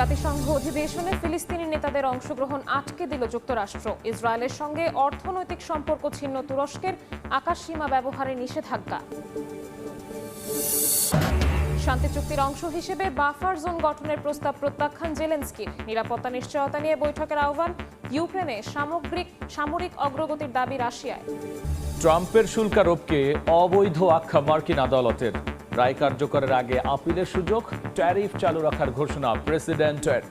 জাতিসংঘ অধিবেশনে ফিলিস্তিনি নেতাদের অংশগ্রহণ আটকে দিল যুক্তরাষ্ট্র। ইসরায়েলের সঙ্গে অর্থনৈতিক সম্পর্ক ছিন্ন তুরস্কের আকাশসীমা ব্যবহারে নিষেধাজ্ঞা। শান্তি চুক্তির অংশ হিসেবে বাফার জোন গঠনের প্রস্তাব প্রত্যাখ্যান জেলেন্সকির নিরাপত্তা নিশ্চয়তা নিয়ে বৈঠকের আহ্বান ইউক্রেনে সামগ্রিক, সামরিক অগ্রগতির দাবি রাশিয়ায়। ট্রাম্পের শুল্কারোপকে অবৈধ আখ্যা মার্কিন আদালতের। রায় কার্যকরের আগে আপিলের সুযোগ, ট্যারিফ চালু রাখার ঘোষণা প্রেসিডেন্টের।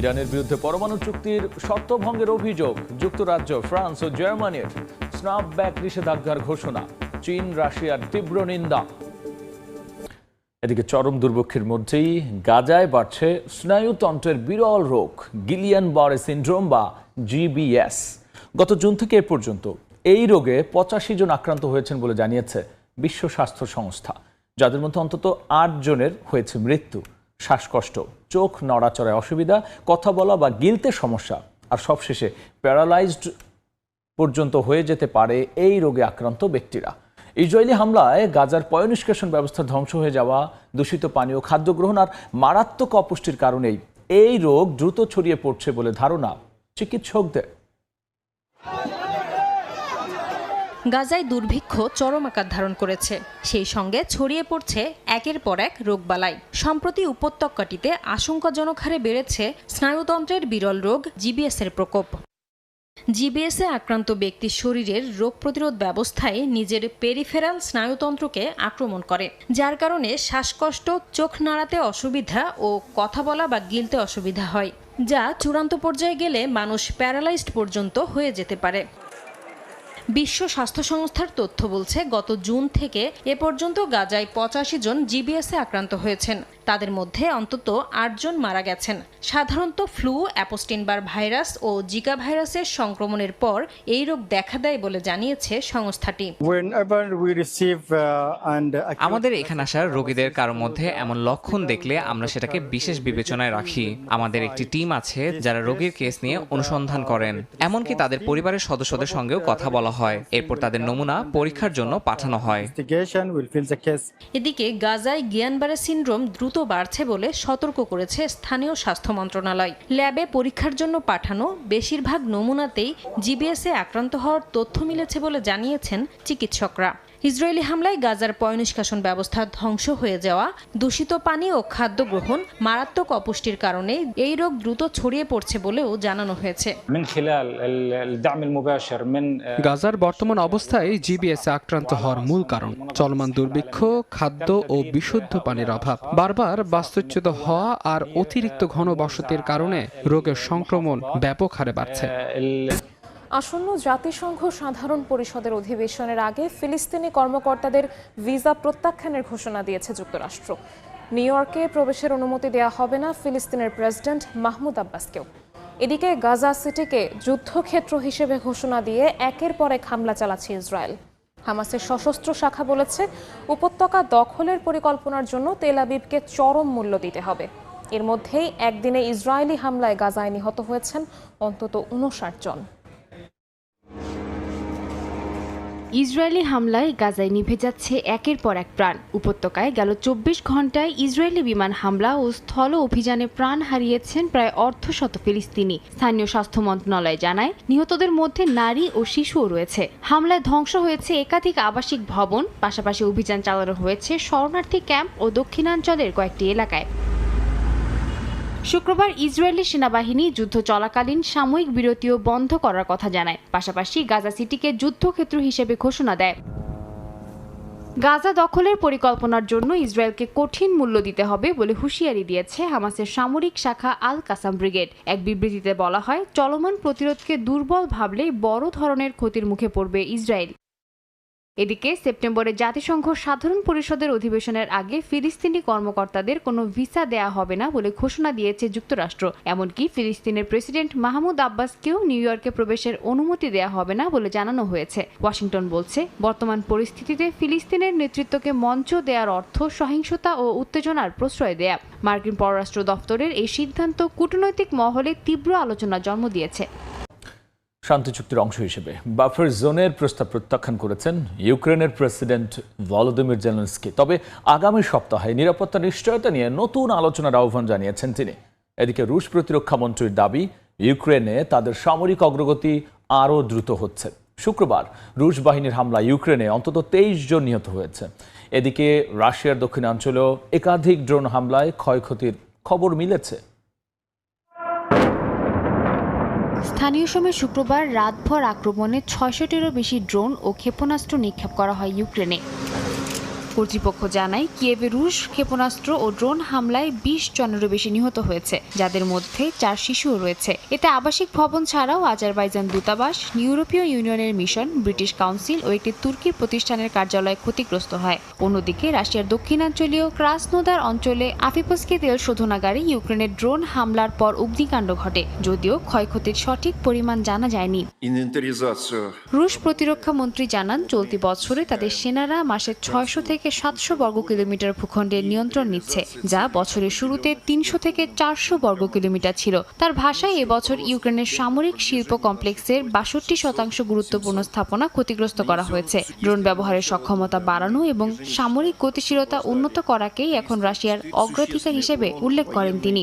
ইরানের বিরুদ্ধে পরমাণু চুক্তির শর্ত ভঙ্গের অভিযোগ, যুক্তরাজ্য, ফ্রান্স ও জার্মানির স্ন্যাপব্যাক নিষেধাজ্ঞার ঘোষণা, চীন, রাশিয়ার তীব্র নিন্দা। এদিকে চরম দুর্ভিক্ষের মধ্যেই গাজায় বাড়ছে স্নায়ুতন্ত্রের বিরল রোগ, গিলিয়ান বারে সিন্ড্রোম বা জিবিএস। গত জুন থেকে এ পর্যন্ত এই রোগে পঁচাশি জন আক্রান্ত হয়েছেন বলে জানিয়েছে বিশ্ব স্বাস্থ্য সংস্থা। যাদের মধ্যে অন্তত আট জনের হয়েছে মৃত্যু। শ্বাসকষ্ট, চোখ নড়াচড়ায় অসুবিধা, কথা বলা বা গিলতে সমস্যা, আর সবশেষে প্যারালাইজড পর্যন্ত হয়ে যেতে পারে এই রোগে আক্রান্ত ব্যক্তিরা। ইসরায়েলি হামলায় গাজার পয়নিষ্কাশন ব্যবস্থা ধ্বংস হয়ে যাওয়া, দূষিত পানীয় খাদ্য গ্রহণ আর মারাত্মক অপুষ্টির কারণেই এই রোগ দ্রুত ছড়িয়ে পড়ছে বলে ধারণা চিকিৎসকদের। গাজায় দুর্ভিক্ষ চরম আকার ধারণ করেছে। সেই সঙ্গে ছড়িয়ে পড়ছে একের পর এক রোগবালাই। সম্প্রতি উপত্যকাটিতে আশঙ্কাজনক হারে বেড়েছে স্নায়ুতন্ত্রের বিরল রোগ জিবিএসের প্রকোপ। জিবিএসে আক্রান্ত ব্যক্তির শরীরের রোগ প্রতিরোধ ব্যবস্থায় নিজের পেরিফেরাল স্নায়ুতন্ত্রকে আক্রমণ করে, যার কারণে শ্বাসকষ্ট, চোখ নাড়াতে অসুবিধা ও কথা বলা বা গিলতে অসুবিধা হয়, যা চূড়ান্ত পর্যায়ে গেলে মানুষ প্যারালাইজড পর্যন্ত হয়ে যেতে পারে। বিশ্ব স্বাস্থ্য সংস্থার তথ্য বলছে, গত জুন থেকে এ পর্যন্ত গাজায় পঁচাশি জন জিবিএসে আক্রান্ত হয়েছেন। তাদের মধ্যে অন্তত আটজন মারা গেছেন। সাধারণত ফ্লু অ্যাপোস্টিনবার ভাইরাস ও জিকা ভাইরাসের সংক্রমণের পর এই রোগ দেখা দেয় বলে জানিয়েছে সংস্থাটি। Uh, আমাদের এখানে আসার রোগীদের কারও মধ্যে এমন লক্ষণ দেখলে আমরা সেটাকে বিশেষ বিবেচনায় রাখি। আমাদের একটি টিম আছে যারা রোগীর কেস নিয়ে অনুসন্ধান করেন। এমনকি তাদের পরিবারের সদস্যদের সঙ্গেও কথা বলা হয়। এরপর তাদের নমুনা পরীক্ষার জন্য পাঠানো হয়. এদিকে গাজায় গিয়ানবারে সিন্ড্রোম দ্রুত বাড়ছে বলে সতর্ক করেছে স্থানীয় স্বাস্থ্য মন্ত্রণালয়। ল্যাবে পরীক্ষার জন্য পাঠানো বেশিরভাগ নমুনাতেই জিবিএসে আক্রান্ত হওয়ার তথ্য মিলেছে বলে জানিয়েছেন চিকিৎসকরা। ইসরায়েলি হামলায় গাজার পয়নিষ্কাশন ব্যবস্থা ধ্বংস হয়ে যাওয়া দূষিত পানি ও খাদ্য গ্রহণ মারাত্মক অপুষ্টির কারণে এই রোগ দ্রুত ছড়িয়ে পড়ছে বলেও জানানো হয়েছে। গাজার বর্তমান অবস্থায় জিবিএস আক্রান্ত হওয়ার মূল কারণ চলমান দুর্ভিক্ষ খাদ্য ও বিশুদ্ধ পানির অভাব। বারবার বাস্তুচ্যুত হওয়া আর অতিরিক্ত ঘন বসতির কারণে রোগের সংক্রমণ ব্যাপক হারে বাড়ছে। আসন্ন জাতিসংঘ সাধারণ পরিষদের অধিবেশনের আগে ফিলিস্তিনি কর্মকর্তাদের ভিসা প্রত্যাখ্যানের ঘোষণা দিয়েছে যুক্তরাষ্ট্র। নিউ ইয়র্কে প্রবেশের অনুমতি দেওয়া হবে না ফিলিস্তিনের প্রেসিডেন্ট মাহমুদ আব্বাসকেও। এদিকে গাজা সিটিকে যুদ্ধক্ষেত্র হিসেবে ঘোষণা দিয়ে একের পর এক হামলা চালাচ্ছে ইসরায়েল। হামাসের সশস্ত্র শাখা বলেছে, উপত্যকা দখলের পরিকল্পনার জন্য তেল আবিবকে চরম মূল্য দিতে হবে। এর মধ্যেই একদিনে ইসরায়েলি হামলায় গাজায় নিহত হয়েছেন অন্তত উনষাট জন। ইসরায়েলি হামলায় গাজায় নিভে যাচ্ছে একের পর এক প্রাণ। উপত্যকায় গেল চব্বিশ ঘন্টায় ইসরায়েলি বিমান হামলা ও স্থল অভিযানে প্রাণ হারিয়েছেন প্রায় অর্ধশত ফিলিস্তিনি। স্থানীয় স্বাস্থ্য মন্ত্রণালয় জানায়, নিহতদের মধ্যে নারী ও শিশুও রয়েছে। হামলায় ধ্বংস হয়েছে একাধিক আবাসিক ভবন, পাশাপাশি অভিযান চালানো হয়েছে শরণার্থী ক্যাম্প ও দক্ষিণাঞ্চলের কয়েকটি এলাকায়। শুক্রবার ইসরায়েলি সেনাবাহিনী যুদ্ধ চলাকালীন সাময়িক বিরতিও বন্ধ করার কথা জানায়। পাশাপাশি গাজা সিটিকে যুদ্ধক্ষেত্র হিসেবে ঘোষণা দেয়। গাজা দখলের পরিকল্পনার জন্য ইসরায়েলকে কঠিন মূল্য দিতে হবে বলে হুঁশিয়ারি দিয়েছে হামাসের সামরিক শাখা আল কাসাম ব্রিগেড। এক বিবৃতিতে বলা হয়, চলমান প্রতিরোধকে দুর্বল ভাবলেই বড় ধরনের ক্ষতির মুখে পড়বে ইসরায়েল। এদিকে সেপ্টেম্বরে জাতিসংঘ সাধারণ পরিষদের অধিবেশনের আগে ফিলিস্তিনি কর্মকর্তাদের কোনো ভিসা দেয়া হবে না বলে ঘোষণা দিয়েছে যুক্তরাষ্ট্র। এমনকি ফিলিস্তিনের প্রেসিডেন্ট মাহমুদ আব্বাসকেও নিউ ইয়র্কে প্রবেশের অনুমতি দেয়া হবে না বলে জানানো হয়েছে। ওয়াশিংটন বলছে, বর্তমান পরিস্থিতিতে ফিলিস্তিনের নেতৃত্বকে মঞ্চ দেওয়ার অর্থ সহিংসতা ও উত্তেজনার প্রশ্রয় দেয়া। মার্কিন পররাষ্ট্র দপ্তরের এই সিদ্ধান্ত কূটনৈতিক মহলে তীব্র আলোচনা জন্ম দিয়েছে। শান্তি চুক্তির অংশ হিসেবে। বাফার জোনের প্রস্তাব প্রত্যাখ্যান করেছেন ইউক্রেনের প্রেসিডেন্ট ভলোদিমির জেলেন্সকি। তবে আগামী সপ্তাহে নিরাপত্তা নিশ্চয়তা নিয়ে নতুন আলোচনার আহ্বান জানিয়েছেন তিনি। এদিকে রুশ প্রতিরক্ষা মন্ত্রীর দাবি, ইউক্রেনে তাদের সামরিক অগ্রগতি আরও দ্রুত হচ্ছে। শুক্রবার রুশ বাহিনীর হামলা ইউক্রেনে অন্তত তেইশ জন নিহত হয়েছে। এদিকে রাশিয়ার দক্ষিণাঞ্চলেও একাধিক ড্রোন হামলায় ক্ষয়ক্ষতির খবর মিলেছে। স্থানীয় সময় শুক্রবার রাতভর আক্রমণে ছয়শটিরও বেশি ড্রোন ও ক্ষেপণাস্ত্র নিক্ষেপ করা হয় ইউক্রেনে। কর্তৃপক্ষ জানায় কিয়েভে রুশ ক্ষেপণাস্ত্র ও ড্রোন হামলায় বিশ জনেরও বেশি নিহত হয়েছে যাদের মধ্যে চার শিশুও রয়েছে। এতে আবাসিক ভবন ছাড়াও আজারবাইজান দূতাবাস ইউরোপীয় ইউনিয়নের মিশন ব্রিটিশ কাউন্সিল ও একটি তুর্কি প্রতিষ্ঠানের কার্যালয় ক্ষতিগ্রস্ত হয়। অন্যদিকে রাশিয়ার দক্ষিণাঞ্চলীয় ক্রাসনোদার অঞ্চলে আফিপসকে তেল শোধনাগারে ইউক্রেনের ড্রোন হামলার পর অগ্নিকাণ্ড ঘটে যদিও ক্ষয়ক্ষতির সঠিক পরিমাণ জানা যায়নি। রুশ প্রতিরক্ষা মন্ত্রী জানান চলতি বছরে তাদের সেনারা মাসে ছয়শো থেকে থেকে সাতশো বর্গ কিলোমিটার ভূখণ্ডের নিয়ন্ত্রণ নিচ্ছে যা বছরের শুরুতে তিনশো থেকে চারশো বর্গ কিলোমিটার ছিল। তার ভাষায় এবছর ইউক্রেনের সামরিক শিল্প কমপ্লেক্সের বাষট্টি শতাংশ গুরুত্বপূর্ণ স্থাপনা ক্ষতিগ্রস্ত করা হয়েছে। ড্রোন ব্যবহারের সক্ষমতা বাড়ানো এবং সামরিক গতিশীলতা উন্নত করাকেই এখন রাশিয়ার অগ্রাধিকার হিসেবে উল্লেখ করেন তিনি।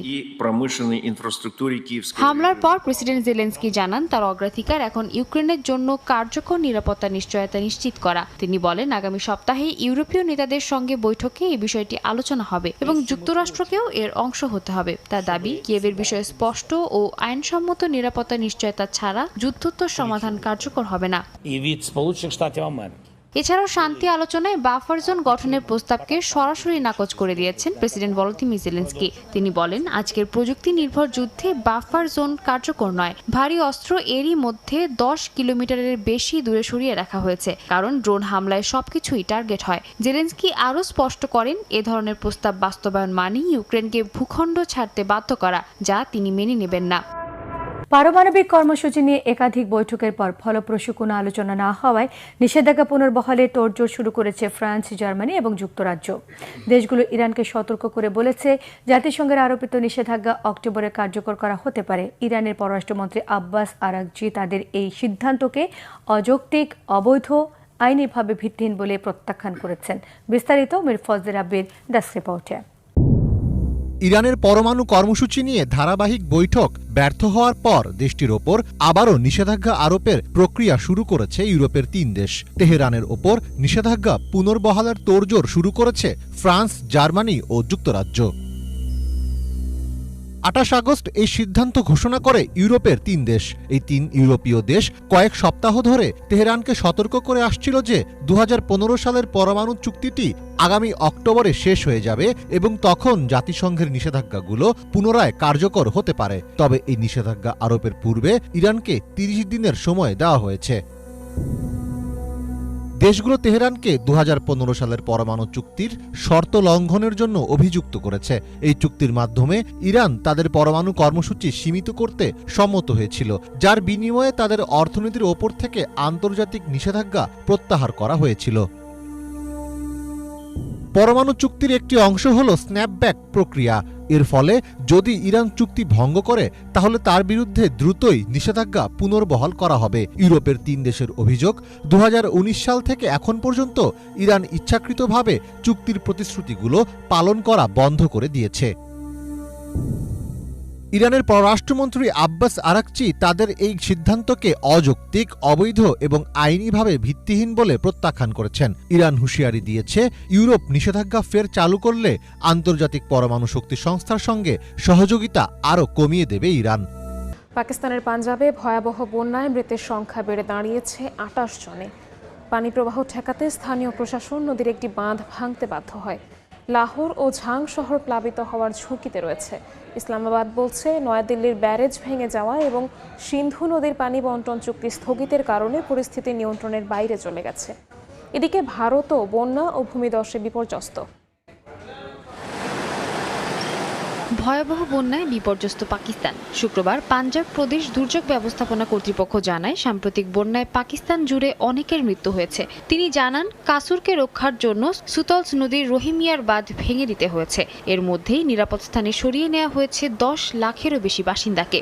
হামলার পর প্রেসিডেন্ট জেলেন্সকি জানান তার অগ্রাধিকার এখন ইউক্রেনের জন্য কার্যকর নিরাপত্তা নিশ্চয়তা নিশ্চিত করা। তিনি বলেন আগামী সপ্তাহে ইউরোপীয় নেতাদের সঙ্গে বৈঠকে এই বিষয়টি আলোচনা হবে এবং যুক্তরাষ্ট্রকেও এর অংশ হতে হবে। তার দাবি কিয়েভের বিষয়ে স্পষ্ট ও আইনসম্মত নিরাপত্তা নিশ্চয়তা ছাড়া যুদ্ধোত্তর সমাধান কার্যকর হবে না। এছাড়াও শান্তি আলোচনায় বাফার জোন গঠনের প্রস্তাবকে সরাসরি নাকচ করে দিয়েছেন প্রেসিডেন্ট ভলোদিমির জেলেন্সকি। তিনি বলেন, আজকের প্রযুক্তি নির্ভর যুদ্ধে বাফার জোন কার্যকর নয়, ভারী অস্ত্র এরই মধ্যে দশ কিলোমিটারের বেশি দূরে সরিয়ে রাখা হয়েছে, কারণ ড্রোন হামলায় সবকিছুই টার্গেট হয়। জেলেন্সকি আরও স্পষ্ট করেন, এ ধরনের প্রস্তাব বাস্তবায়ন মানেই ইউক্রেনকে ভূখণ্ড ছাড়তে বাধ্য করা, যা তিনি মেনে নেবেন না। পারমাণবিক কর্মসূচি নিয়ে একাধিক বৈঠকের পর ফলপ্রসূ কোনো আলোচনা না হওয়ায় নিষেধাজ্ঞা পুনর্বহালে তোড়জোড় শুরু করেছে ফ্রান্স, জার্মানি এবং যুক্তরাজ্য। দেশগুলো ইরানকে সতর্ক করে বলেছে, জাতিসংঘের আরোপিত নিষেধাজ্ঞা অক্টোবরে কার্যকর করা হতে পারে। ইরানের পররাষ্ট্রমন্ত্রী আব্বাস আরাকজি তাদের এই সিদ্ধান্তকে অযৌক্তিক, অবৈধ, আইনিভাবে ভিত্তিহীন বলে প্রত্যাখ্যান করেছেন। বিস্তারিত মির ফজদের আব্বির দাস রিপোর্টে। ইরানের পরমাণু কর্মসূচি নিয়ে ধারাবাহিক বৈঠক ব্যর্থ হওয়ার পর দেশটির ওপর আবারও নিষেধাজ্ঞা আরোপের প্রক্রিয়া শুরু করেছে ইউরোপের তিন দেশ। তেহরানের ওপর নিষেধাজ্ঞা পুনর্বহালের তোড়জোড় শুরু করেছে ফ্রান্স, জার্মানি ও যুক্তরাজ্য। আঠাশ আগস্ট এই সিদ্ধান্ত ঘোষণা করে ইউরোপের তিন দেশ। এই তিন ইউরোপীয় দেশ কয়েক সপ্তাহ ধরে তেহরানকে সতর্ক করে আসছিল যে দু হাজার পনেরো সালের পরমাণু চুক্তিটি আগামী অক্টোবরে শেষ হয়ে যাবে এবং তখন জাতিসংঘের নিষেধাজ্ঞাগুলো পুনরায় কার্যকর হতে পারে। তবে এই নিষেধাজ্ঞা আরোপের পূর্বে ইরানকে তিরিশ দিনের সময় দেওয়া হয়েছে। দেশগুলো তেহরানকে দু হাজার পনেরো সালের পরমাণু চুক্তির শর্ত লঙ্ঘনের জন্য অভিযুক্ত করেছে। এই চুক্তির মাধ্যমে ইরান তাদের পরমাণু কর্মসূচি সীমিত করতে সম্মত হয়েছিল, যার বিনিময়ে তাদের অর্থনীতির ওপর থেকে আন্তর্জাতিক নিষেধাজ্ঞা প্রত্যাহার করা হয়েছিল। পরমাণু চুক্তির একটি অংশ হল স্ন্যাপব্যাক প্রক্রিয়া। এর ফলে যদি ইরান চুক্তি ভঙ্গ করে, তাহলে তার বিরুদ্ধে দ্রুতই নিষেধাজ্ঞা পুনর্বহাল করা হবে। ইউরোপের তিন দেশের অভিযোগ দু হাজার উনিশ সাল থেকে এখন পর্যন্ত ইরান ইচ্ছাকৃতভাবে চুক্তির প্রতিশ্রুতিগুলো পালন করা বন্ধ করে দিয়েছে। ইরানের পররাষ্ট্রমন্ত্রী আব্বাস আরাকচি তাদের এই সিদ্ধান্তকে অযৌক্তিক, অবৈধ এবং আইনিভাবে ভিত্তিহীন বলে প্রত্যাখ্যান করেছেন। ইরান হুঁশিয়ারি দিয়েছে, ইউরোপ নিষেধাজ্ঞা ফের চালু করলে আন্তর্জাতিক পরমাণু শক্তি সংস্থার সঙ্গে সহযোগিতা আরও কমিয়ে দেবে ইরান। পাকিস্তানের পাঞ্জাবে ভয়াবহ বন্যায় মৃতের সংখ্যা বেড়ে দাঁড়িয়েছে আটাশ জনে। পানি প্রবাহ ঠেকাতে স্থানীয় প্রশাসন নদীর একটি বাঁধ ভাঙতে বাধ্য হয়। লাহোর ও ঝাং শহর প্লাবিত হওয়ার ঝুঁকিতে রয়েছে। ইসলামাবাদ বলছে, নয়াদিল্লির ব্যারেজ ভেঙে যাওয়া এবং সিন্ধু নদীর পানি বন্টন চুক্তি স্থগিতের কারণে পরিস্থিতি নিয়ন্ত্রণের বাইরে চলে গেছে। এদিকে ভারতও বন্যা ও ভূমিদর্শে বিপর্যস্ত। ভয়াবহ বন্যায় বিপর্যস্ত পাকিস্তান। শুক্রবার পাঞ্জাব প্রদেশ দুর্যোগ ব্যবস্থাপনা কর্তৃপক্ষ জানায়, সাম্প্রতিক বন্যায় পাকিস্তান জুড়ে অনেকের মৃত্যু হয়েছে। তিনি জানান, কাসুরকে রক্ষার জন্য সুতলস নদীর রোহিমিয়ার বাঁধ ভেঙে দিতে হয়েছে। এর মধ্যেই নিরাপদ স্থানে সরিয়ে নেওয়া হয়েছে দশ লাখেরও বেশি বাসিন্দাকে।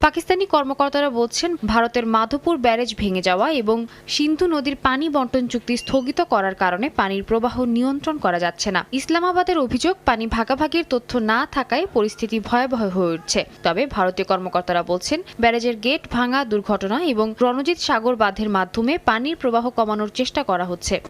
পাকিস্তানি কর্মকর্তারা বলছেন, ভারতের মাধোপুর ব্যারেজ ভেঙে যাওয়া এবং সিন্ধু নদীর পানি বন্টন চুক্তি স্থগিত করার কারণে পানির প্রবাহ নিয়ন্ত্রণ করা যাচ্ছে না। ইসলামাবাদের অভিযোগ, পানি ভাগাভাগির তথ্য না থাকায় পরিস্থিতি ভয়াবহ হয়ে উঠছে। তবে ভারতীয় কর্মকর্তারা বলছেন, ব্যারেজের গেট ভাঙা দুর্ঘটনা এবং রণজিৎ সাগর বাঁধের মাধ্যমে পানির প্রবাহ কমানোর চেষ্টা করা হচ্ছে।